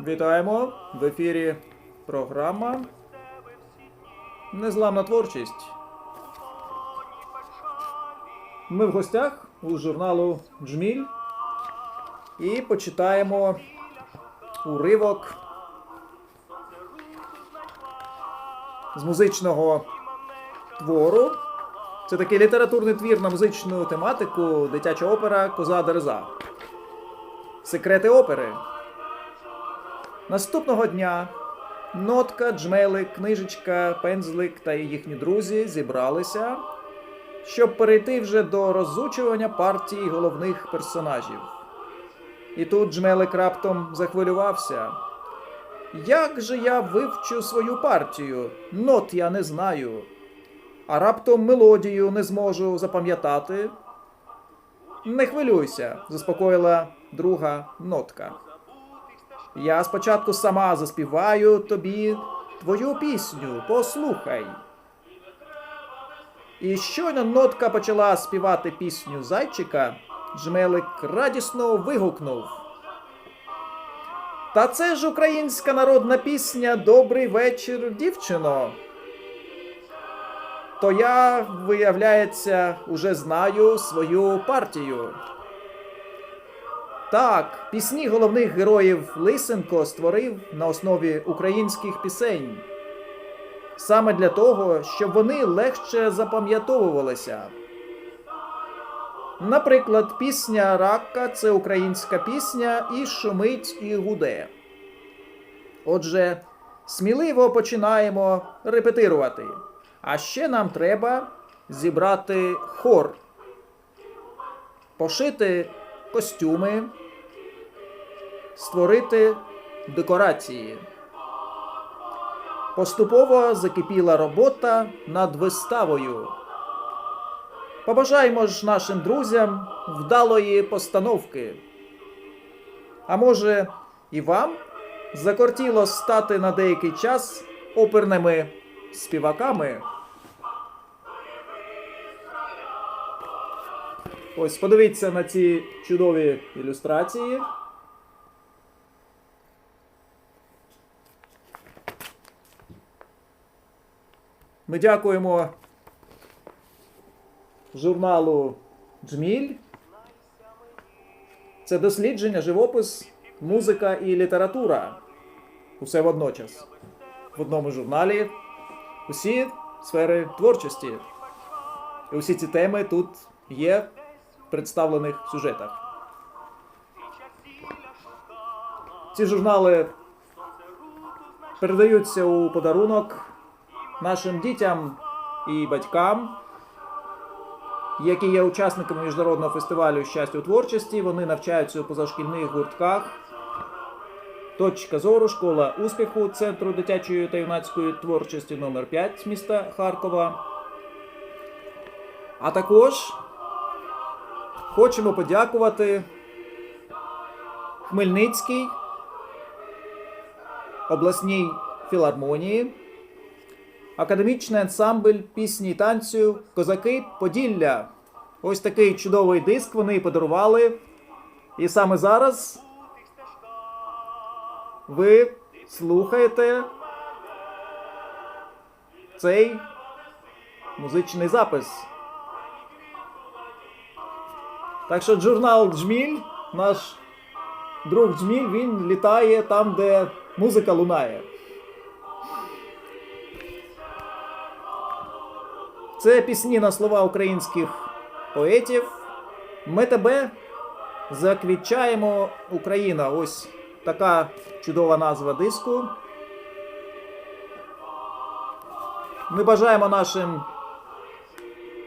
Вітаємо в ефірі програма Незламна творчість. Ми в гостях у журналу Джміль і почитаємо уривок з музичного твору. Це такий літературний твір на музичну тематику, дитяча опера Коза Дереза. Секрети опери. Наступного дня нотка, джмелик, книжечка, пензлик та їхні друзі зібралися, щоб перейти вже до розучування партії головних персонажів. І тут джмелик раптом захвилювався. Як же я вивчу свою партію? Нот я не знаю. А раптом мелодію не зможу запам'ятати. Не хвилюйся, заспокоїла друга нотка. Я спочатку сама заспіваю тобі твою пісню, послухай. І щойно нотка почала співати пісню зайчика, Джмелик радісно вигукнув. Та це ж українська народна пісня Добрий вечір, дівчино. То я, виявляється, уже знаю свою партію. Так, пісні головних героїв Лисенко створив на основі українських пісень. Саме для того, щоб вони легше запам'ятовувалися. Наприклад, пісня Ракка це українська пісня і шумить, і гуде. Отже, сміливо починаємо репетирувати. А ще нам треба зібрати хор, пошити костюми, створити декорації. Поступово закипіла робота над виставою. Побажаємо ж нашим друзям вдалої постановки. А може, і вам закортіло стати на деякий час оперними співаками? Ось подивіться на ці чудові ілюстрації. Ми дякуємо журналу Джміль. Це дослідження, живопис, музика і література. Усе водночас. В одному журналі усі сфери творчості. І усі ці теми тут є в представлених сюжетах. Ці журнали передаються у подарунок нашим дітям і батькам, які є учасниками міжнародного фестивалю щастя у творчості. Вони навчаються у позашкільних гуртках. Точка зору, школа успіху Центру дитячої та юнацької творчості номер 5 міста Харкова. А також хочемо подякувати Хмельницькій обласній філармонії, академічний ансамбль пісні і танцю Козаки Поділля. Ось такий чудовий диск вони подарували. І саме зараз ви слухаєте цей музичний запис. Так що журнал Джміль, наш друг Джміль, він літає там, де музика лунає. Це пісні на слова українських поетів. Ми тебе заквітчаємо Україна. Ось така чудова назва диску. Ми бажаємо нашим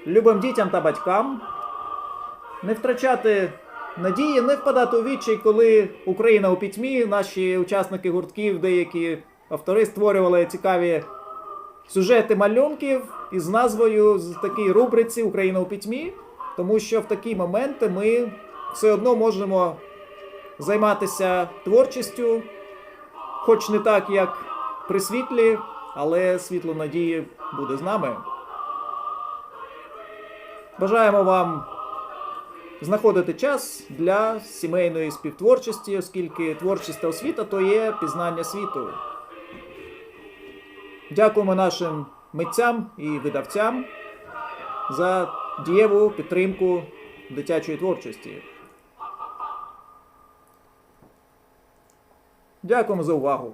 любим дітям та батькам не втрачати надії, не впадати у відчай, коли Україна у пітьмі, наші учасники гуртків, деякі автори створювали цікаві сюжети малюнків із назвою з такій рубриці Україна у пітьмі, тому що в такі моменти ми все одно можемо займатися творчістю, хоч не так, як при світлі, але світло надії буде з нами. Бажаємо вам знаходити час для сімейної співтворчості, оскільки творчість та освіта то є пізнання світу. Дякуємо нашим митцям і видавцям за дієву підтримку дитячої творчості. Дякуємо за увагу!